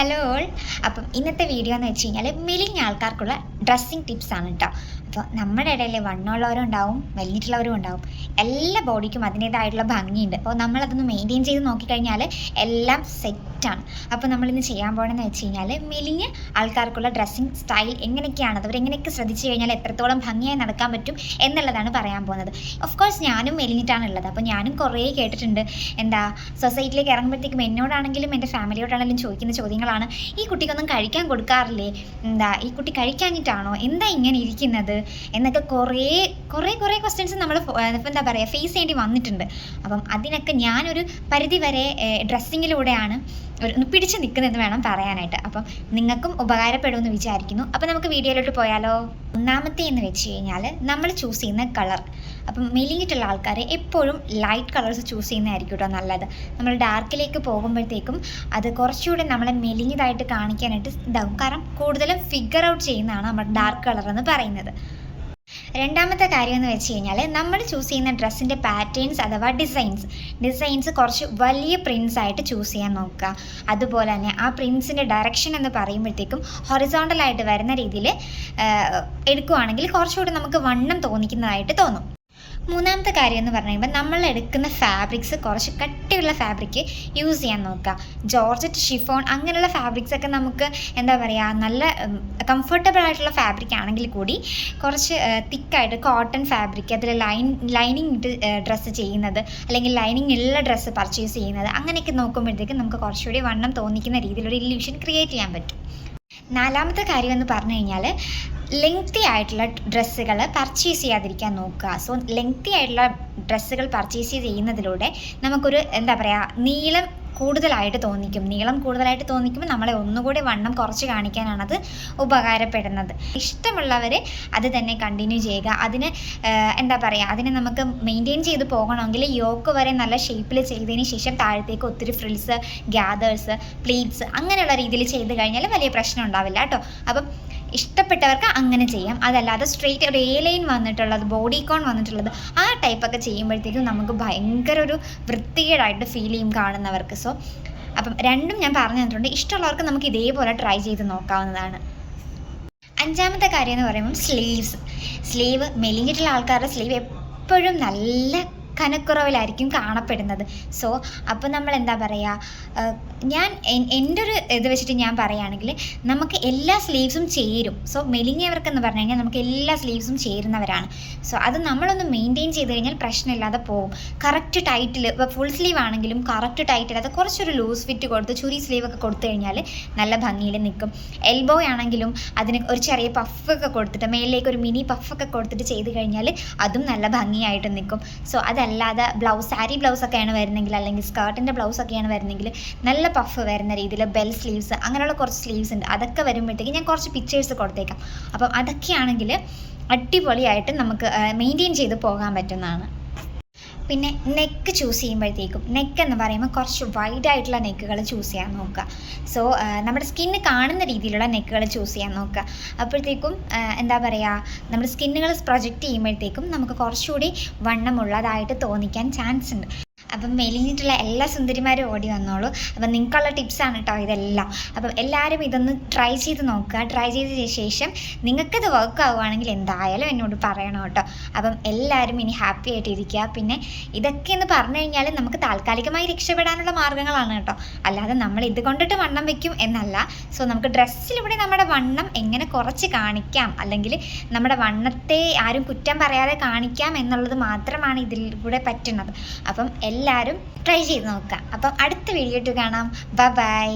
Hello all അപ്പം ഇന്നത്തെ video എന്ന് വെച്ച് കഴിഞ്ഞാൽ മെലിഞ്ഞ ആൾക്കാർക്കുള്ള ഡ്രസ്സിങ് ടിപ്സ് ആണ് കേട്ടോ അപ്പോൾ നമ്മുടെ ഇടയിൽ വണ്ണമുള്ളവരും ഉണ്ടാവും വലിഞ്ഞിട്ടുള്ളവരും ഉണ്ടാവും. എല്ലാ ബോഡിക്കും അതിന്റേതായിട്ടുള്ള ഭംഗിയുണ്ട്. അപ്പോൾ നമ്മളതൊന്ന് മെയിന്റെയിൻ ചെയ്ത് നോക്കിക്കഴിഞ്ഞാൽ എല്ലാം സെറ്റാണ് അപ്പോൾ നമ്മളിന്ന് ചെയ്യാൻ പോകണമെന്ന് വെച്ച് കഴിഞ്ഞാൽ മെലിഞ്ഞ് ആൾക്കാർക്കുള്ള ഡ്രസ്സിങ് സ്റ്റൈൽ എങ്ങനെയൊക്കെയാണ്? അവരെങ്ങനെയൊക്കെ ശ്രദ്ധിച്ചു കഴിഞ്ഞാൽ എത്രത്തോളം ഭംഗിയായി നടക്കാൻ പറ്റും എന്നുള്ളതാണ് പറയാൻ പോകുന്നത്. ഓഫ് കോഴ്സ് ഞാനും മെലിഞ്ഞിട്ടാണ് ഉള്ളത് അപ്പോൾ ഞാനും കുറേ കേട്ടിട്ടുണ്ട്. എന്താ സൊസൈറ്റിയിലേക്ക് ഇറങ്ങുമ്പോഴത്തേക്കും എന്നോടാണെങ്കിലും എന്റെ ഫാമിലിയോടാണെങ്കിലും ചോദിക്കുന്ന ചോദ്യങ്ങളാണ്. ഈ കുട്ടിക്കൊന്നും കഴിക്കാൻ കൊടുക്കാറില്ലേ? എന്താ ഈ കുട്ടി കഴിക്കാഞ്ഞിട്ടാണോ? എന്താ ഇങ്ങനെ ഇരിക്കുന്നത്? എന്നൊക്കെ കുറേ കുറേ കുറേ ക്വസ്റ്റ്യൻസ് നമ്മൾ എന്താ പറയുക ഫേസ് ചെയ്യേണ്ടി വന്നിട്ടുണ്ട്. അപ്പം അതിനൊക്കെ ഞാനൊരു പരിധി വരെ ഡ്രസ്സിങ്ങിലൂടെയാണ് ഒരു പിടിച്ചു നിൽക്കുന്നതെന്ന് വേണം പറയാനായിട്ട്. അപ്പം നിങ്ങൾക്കും ഉപകാരപ്പെടുമെന്ന് വിചാരിക്കുന്നു. അപ്പം നമുക്ക് വീഡിയോയിലോട്ട് പോയാലോ? ഒന്നാമത്തെ എന്ന് വെച്ച് കഴിഞ്ഞാൽ നമ്മൾ ചൂസ് ചെയ്യുന്ന കളർ അപ്പം മെലിഞ്ഞിട്ടുള്ള ആൾക്കാർ എപ്പോഴും ലൈറ്റ് കളേഴ്സ് ചൂസ് ചെയ്യുന്നതായിരിക്കും കേട്ടോ നല്ലത്. നമ്മൾ ഡാർക്കിലേക്ക് പോകുമ്പോഴത്തേക്കും അത് കുറച്ചുകൂടെ നമ്മളെ മെലിഞ്ഞതായിട്ട് കാണിക്കാനായിട്ട് ഇതാവും കാരണം കൂടുതലും ഫിഗർ ഔട്ട് ചെയ്യുന്നതാണ് നമ്മൾ ഡാർക്ക് കളർ എന്ന് പറയുന്നത്. രണ്ടാമത്തെ കാര്യം എന്ന് വെച്ച് കഴിഞ്ഞാൽ നമ്മൾ ചൂസ് ചെയ്യുന്ന ഡ്രസ്സിന്റെ പാറ്റേൺസ് അഥവാ ഡിസൈൻസ് ഡിസൈൻസ് കുറച്ച് വലിയ പ്രിൻസ് ആയിട്ട് ചൂസ് ചെയ്യാൻ നോക്കുക. അതുപോലെ തന്നെ ആ പ്രിൻസിന്റെ ഡയറക്ഷൻ എന്ന് പറയുമ്പോഴത്തേക്കും ഹൊറിസോണ്ടലായിട്ട് വരുന്ന രീതിയിൽ എടുക്കുവാണെങ്കിൽ കുറച്ചുകൂടി നമുക്ക് വണ്ണം തോന്നിക്കുന്നതായിട്ട് തോന്നും. മൂന്നാമത്തെ കാര്യം എന്ന് പറഞ്ഞു കഴിയുമ്പോൾ നമ്മൾ എടുക്കുന്ന ഫാബ്രിക്സ് കുറച്ച് കട്ടിയുള്ള ഫാബ്രിക് യൂസ് ചെയ്യാൻ നോക്കുക. ജോർജറ്റ് ഷിഫോൺ അങ്ങനെയുള്ള ഫാബ്രിക്സ് ഒക്കെ നമുക്ക് എന്താ പറയുക നല്ല കംഫർട്ടബിൾ ആയിട്ടുള്ള ഫാബ്രിക് ആണെങ്കിൽ കൂടി കുറച്ച് തിക്കായിട്ട് കോട്ടൺ ഫാബ്രിക് അതിൽ ലൈൻ ലൈനിങ് ഇട്ട് ഡ്രസ്സ് ചെയ്യുന്നത് അല്ലെങ്കിൽ ലൈനിങ് ഉള്ള ഡ്രസ്സ് പർച്ചേസ് ചെയ്യുന്നത് അങ്ങനെയൊക്കെ നോക്കുമ്പോഴത്തേക്കും നമുക്ക് കുറച്ചുകൂടി വണ്ണം തോന്നിക്കുന്ന രീതിയിലൊരു ഇല്യൂഷൻ ക്രിയേറ്റ് ചെയ്യാൻ പറ്റും. നാലാമത്തെ കാര്യം എന്ന് പറഞ്ഞു കഴിഞ്ഞാൽ ലെങ്തി ആയിട്ടുള്ള ഡ്രസ്സുകൾ പർച്ചേസ് ചെയ്യാതിരിക്കാൻ നോക്കുക. സോ ലെങ്തി ആയിട്ടുള്ള ഡ്രസ്സുകൾ പർച്ചേസ് ചെയ്യുന്നതിലൂടെ നമുക്കൊരു എന്താ പറയുക നീളം കൂടുതലായിട്ട് തോന്നിക്കും. നീളം കൂടുതലായിട്ട് തോന്നിക്കുമ്പോൾ നമ്മളെ ഒന്നുകൂടി വണ്ണം കുറച്ച് കാണിക്കാനാണത് ഉപകാരപ്പെടുന്നത്. ഇഷ്ടമുള്ളവർ അത് തന്നെ കണ്ടിന്യൂ ചെയ്യുക. അതിന് എന്താ പറയുക അതിനെ നമുക്ക് മെയിന്റെയിൻ ചെയ്ത് പോകണമെങ്കിൽ യോക്ക് വരെ നല്ല ഷേപ്പിൽ ചെയ്തതിന് ശേഷം താഴത്തേക്ക് ഒത്തിരി ഫ്രിൽസ് ഗ്യാദേഴ്സ് പ്ലീറ്റ്സ് അങ്ങനെയുള്ള രീതിയിൽ ചെയ്ത് കഴിഞ്ഞാൽ വലിയ പ്രശ്നം ഉണ്ടാവില്ല കേട്ടോ. അപ്പം ഇഷ്ടപ്പെട്ടവർക്ക് അങ്ങനെ ചെയ്യാം. അതല്ലാതെ സ്ട്രെയിറ്റ് ഒരു എ ലൈൻ വന്നിട്ടുള്ളത് ബോഡി കോൺ വന്നിട്ടുള്ളത് ആ ടൈപ്പൊക്കെ ചെയ്യുമ്പോഴത്തേക്കും നമുക്ക് ഭയങ്കര ഒരു വൃത്തികേടായിട്ട് ഫീൽ ചെയ്യും കാണുന്നവർക്ക്. സോ അപ്പം രണ്ടും ഞാൻ പറഞ്ഞു തന്നിട്ടുണ്ട്. ഇഷ്ടമുള്ളവർക്ക് നമുക്ക് ഇതേപോലെ ട്രൈ ചെയ്ത് നോക്കാവുന്നതാണ്. അഞ്ചാമത്തെ കാര്യം എന്ന് പറയുമ്പോൾ സ്ലീവ്സ് സ്ലീവ് മെലിഞ്ഞിട്ടുള്ള ആൾക്കാരുടെ സ്ലീവ് എപ്പോഴും നല്ല കനക്കുറവിലായിരിക്കും കാണപ്പെടുന്നത്. സോ അപ്പോൾ നമ്മൾ എന്താ പറയുക ഞാൻ എന്റെ ഒരു ഇത് വെച്ചിട്ട് ഞാൻ പറയുകയാണെങ്കിൽ നമുക്ക് എല്ലാ സ്ലീവ്സും ചേരും. സോ മെലിഞ്ഞവർക്കെന്ന് പറഞ്ഞു കഴിഞ്ഞാൽ നമുക്ക് എല്ലാ സ്ലീവ്സും ചേരുന്നവരാണ്. സോ അത് നമ്മളൊന്ന് മെയിന്റെയിൻ ചെയ്ത് കഴിഞ്ഞാൽ പ്രശ്നമില്ലാതെ പോകും. കറക്റ്റ് ടൈറ്റിൽ ഇപ്പോൾ ഫുൾ സ്ലീവ് ആണെങ്കിലും കറക്റ്റ് ടൈറ്റിൽ അത് കുറച്ചൊരു ലൂസ് ഫിറ്റ് കൊടുത്ത് ചുരി സ്ലീവ് ഒക്കെ കൊടുത്തു കഴിഞ്ഞാൽ നല്ല ഭംഗിയിൽ നിൽക്കും. എൽബോ ആണെങ്കിലും അതിന് ഒരു ചെറിയ പഫൊക്കെ കൊടുത്തിട്ട് മേലിലേക്ക് ഒരു മിനി പഫൊക്കെ കൊടുത്തിട്ട് ചെയ്ത് കഴിഞ്ഞാൽ അതും നല്ല ഭംഗിയായിട്ട് നിൽക്കും. സോ അതല്ല അല്ലാതെ ബ്ലൗസ് സാരി ബ്ലൗസ് ഒക്കെയാണ് വരുന്നെങ്കിൽ അല്ലെങ്കിൽ സ്കേർട്ടിന്റെ ബ്ലൗസ് ഒക്കെയാണ് വരുന്നെങ്കിൽ നല്ല പഫ് വരുന്ന രീതിയിൽ ബെൽ സ്ലീവ്സ് അങ്ങനെയുള്ള കുറച്ച് സ്ലീവ്സ് ഉണ്ട്. അതൊക്കെ വരുമ്പോഴത്തേക്ക് ഞാൻ കുറച്ച് പിക്ചേഴ്സ് കൊടുത്തേക്കാം. അപ്പം അതൊക്കെയാണെങ്കിൽ അടിപൊളിയായിട്ട് നമുക്ക് മെയിന്റെയിൻ ചെയ്ത് പോകാൻ പറ്റുന്നതാണ്. പിന്നെ നെക്ക് ചൂസ് ചെയ്യുമ്പോഴത്തേക്കും നെക്ക് എന്ന് പറയുമ്പോൾ കുറച്ച് വൈഡ് ആയിട്ടുള്ള നെക്കുകൾ ചൂസ് ചെയ്യാൻ നോക്കുക. സോ നമ്മുടെ സ്കിന്ന് കാണുന്ന രീതിയിലുള്ള നെക്കുകൾ ചൂസ് ചെയ്യാൻ നോക്കുക. അപ്പോഴത്തേക്കും എന്താ പറയുക നമ്മുടെ സ്കിന്നുകൾ പ്രൊജക്റ്റ് ചെയ്യുമ്പോഴത്തേക്കും നമുക്ക് കുറച്ചുകൂടി വണ്ണമുള്ളതായിട്ട് തോന്നിക്കാൻ ചാൻസ് ഉണ്ട്. അപ്പം മെലിഞ്ഞിട്ടുള്ള എല്ലാ സുന്ദരിമാരും ഓടി വന്നോളൂ. അപ്പം നിങ്ങൾക്കുള്ള ടിപ്സാണ് കേട്ടോ ഇതെല്ലാം. അപ്പം എല്ലാവരും ഇതൊന്ന് ട്രൈ ചെയ്ത് നോക്കുക. ട്രൈ ചെയ്ത ശേഷം നിങ്ങൾക്കത് വർക്ക് ആവുകയാണെങ്കിൽ എന്തായാലും എന്നോട് പറയണം കേട്ടോ അപ്പം എല്ലാവരും ഇനി ഹാപ്പി ആയിട്ട് ഇരിക്കുക. പിന്നെ ഇതൊക്കെ എന്ന് പറഞ്ഞു കഴിഞ്ഞാൽ നമുക്ക് താൽക്കാലികമായി രക്ഷപ്പെടാനുള്ള മാർഗങ്ങളാണ് കേട്ടോ അല്ലാതെ നമ്മൾ ഇത് കൊണ്ടിട്ട് വണ്ണം വെക്കും എന്നല്ല. സോ നമുക്ക് ഡ്രസ്സിലൂടെ നമ്മുടെ വണ്ണം എങ്ങനെ കുറച്ച് കാണിക്കാം? അല്ലെങ്കിൽ നമ്മുടെ വണ്ണത്തെ ആരും കുറ്റം പറയാതെ കാണിക്കാം എന്നുള്ളത് മാത്രമാണ് ഇതിലൂടെ പറ്റുന്നത്. അപ്പം എല്ലാവരും ട്രൈ ചെയ്ത് നോക്കുക. അപ്പം അടുത്ത വീഡിയോ കാണാം. ബ ബൈ